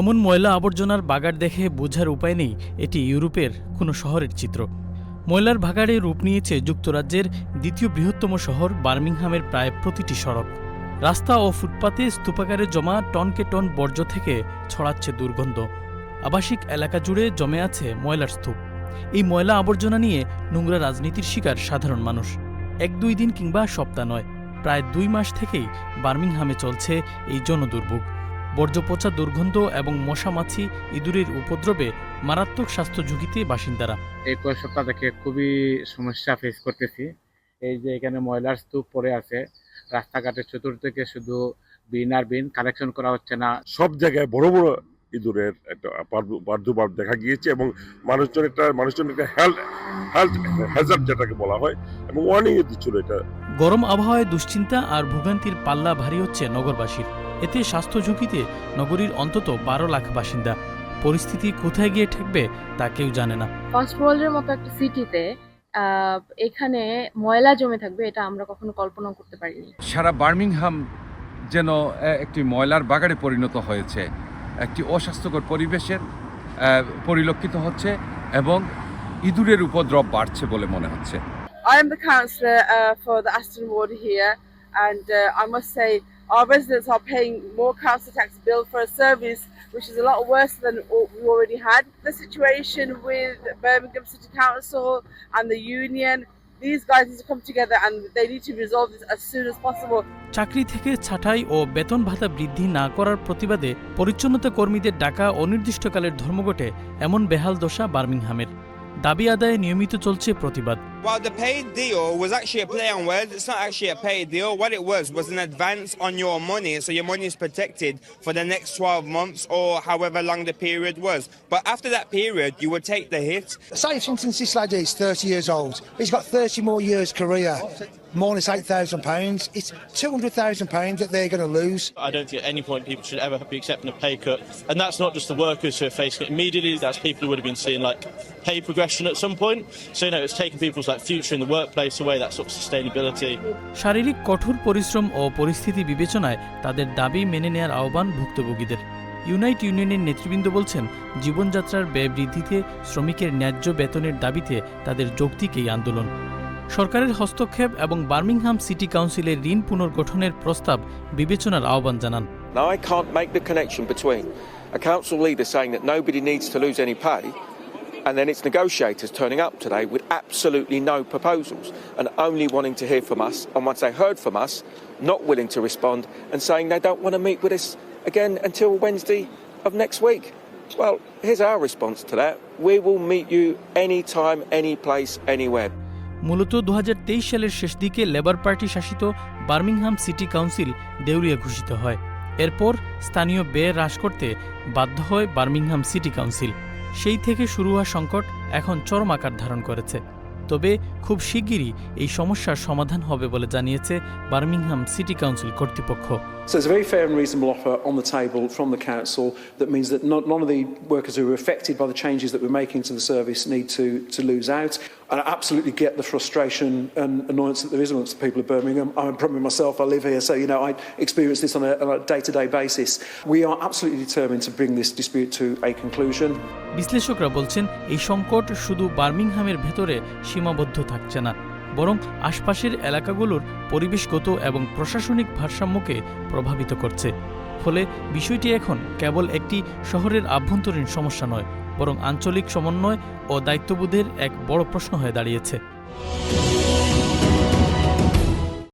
এমন ময়লা আবর্জনার বাগার দেখে বোঝার উপায় নেই, এটি ইউরোপের কোনো শহরের চিত্র। ময়লার ভাগাড়ে রূপ নিয়েছে যুক্তরাজ্যের দ্বিতীয় বৃহত্তম শহর বার্মিংহামের প্রায় প্রতিটি সড়ক। রাস্তা ও ফুটপাতে স্তূপাকারে জমা টনকে টন বর্জ্য থেকে ছড়াচ্ছে দুর্গন্ধ। আবাসিক এলাকা জুড়ে জমে আছে ময়লার স্তূপ। এই ময়লা আবর্জনা নিয়ে নোংরা রাজনীতির শিকার সাধারণ মানুষ। এক দুই দিন কিংবা সপ্তাহ নয়, প্রায় দুই মাস থেকেই বার্মিংহামে চলছে এই জনদুর্ভোগ। বর্জ্য পচা দুর্গন্ধ এবং মশামাছি ইঁদুরের উপদ্রবে মারাত্মক স্বাস্থ্য ঝুঁকিতে বাসিন্দারা। এই কয়েক সপ্তাহ থেকে খুবই সমস্যা ফেস করতেছি। এই যে এখানে ময়লার স্তূপ পড়ে আছে রাস্তাঘাটের চতুর্দিকে শুধু বিন আর বিন কালেকশন করা হচ্ছে না। সব জায়গায় বড় বড় ইঁদুরের একটা প্রাদু- প্রাদুর্ভাব দেখা গিয়েছে এবং মানুষজন একটা মানুষজন একটা হেলথ হেলথ হ্যাজার্ড যেটাকে বলা হয় এবং ওয়ার্নিং দিচ্ছিল এটা। গরম আবহাওয়ায় দুশ্চিন্তা আর ভোগান্তির পাল্লা ভারী হচ্ছে নগরবাসীর। এতে স্বাস্থ্য ঝুঁকিতে নগরীর অন্তত বারো লাখ বাসিন্দা। পরিস্থিতি কোথায় গিয়ে ঠেকবে তা কেউ জানে না। ফাস্টওয়ার্ল্ডের মতো একটা সিটিতে এখানে ময়লা জমে থাকবে এটা আমরা কখনো কল্পনা করতে পারিনি। সারা বার্মিংহাম যেন একটি ময়লার বাগানে পরিণত হয়েছে। একটি অস্বাস্থ্যকর পরিবেশের পরিলক্ষিত হচ্ছে এবং ইঁদুরের উপদ্রব বাড়ছে বলে মনে হচ্ছে। I am the councillor uh, for the Aston Ward here, and uh, I must say our residents are paying more council tax bill for a service which is a lot worse than what we already had. The situation with Birmingham City Council and the union, these guys need to come together and they need to resolve this as soon as possible. চাকরি থেকে ছাঁটাই ও বেতন ভাতা বৃদ্ধি না করার প্রতিবাদে পরিচ্ছন্নতা কর্মীদের ডাকা অনির্দিষ্টকালের ধর্মঘটে এমন বেহাল দশা বার্মিংহামের দাবি আদায়ে নিয়মিত চলছে প্রতিবাদ Well, the paid deal was actually a play on words. It's not actually a paid deal. What it was was an advance on your money, so your money is protected for the next 12 months or however long the period was. But after that period, you would take the hit. Say, for instance, this lad is 30 years old. He's got 30 more years' career. More than £8,000. It's £200,000 that they're going to lose. I don't think at any point people should ever be accepting a pay cut. And that's not just the workers who are facing it immediately, that's people who would have been seeing like pay progression at some point. So, you know, it's taking people's like future in the workplace away, that sort of sustainability. শারীরিক কঠোর পরিশ্রম ও পরিস্থিতি বিবেচনায় তাদের দাবি মেনে নেয়ার আহ্বান ভুক্তভোগীদের। ইউনাইট ইউনিয়নের নেতৃবৃন্দ বলছেন জীবনযাত্রার ব্যয় বৃদ্ধিতে শ্রমিকের ন্যায্য বেতনের দাবিতে তাদের যৌক্তিক এই আন্দোলন। সরকারের হস্তক্ষেপ এবং বার্মিংহাম সিটি কাউন্সিলের ঋণ পুনর্গঠনের প্রস্তাব বিবেচনার আহ্বান জানান। Now, I can't make the connection between a council leader saying that nobody needs to lose any pay and then its negotiators turning up today with absolutely no proposals and only wanting to hear from us. And once they heard from us, not willing to respond and saying they don't want to meet with us again until Wednesday of next week. Well, here's our response to that. We will meet you anytime, any place, anywhere. মূলত দু সালের শেষ দিকে labour party শাসিত Birmingham city council দেউলিয়া ঘোষিত হয় এরপর স্থানীয় ব্যয় হ্রাস করতে বাধ্য হয় বার্মিংহাম সিটি কাউন্সিল সেই থেকে শুরু হওয়া সংকট এখন চরম আকার ধারণ করেছে। তবে খুব শিগগিরই এই সমস্যার সমাধান হবে বলে জানিয়েছে বার্মিংহাম সিটি কাউন্সিল কর্তৃপক্ষ। So it's a very fair and reasonable offer on the table from the council that means that not, none of the workers who are affected by the changes that we're making to the service need to, to lose out. And I absolutely get the frustration and annoyance that there is amongst the people of Birmingham. I'm probably myself, I live here, so you know I experience this on a, on a day-to-day basis. We are absolutely determined to bring this dispute to a conclusion. বিশ্লেষকরা বলছেন এই সংকট শুধু বার্মিংহামের ভেতরে সীমাবদ্ধ থাকছে না বরং আশপাশের এলাকাগুলোর পরিবেশগত এবং প্রশাসনিক ভারসাম্যকে প্রভাবিত করছে। ফলে বিষয়টি এখন কেবল একটি শহরের আভ্যন্তরীণ সমস্যা নয়, বরং আঞ্চলিক সমন্বয় ও দায়িত্ববোধের এক বড় প্রশ্ন হয়ে দাঁড়িয়েছে।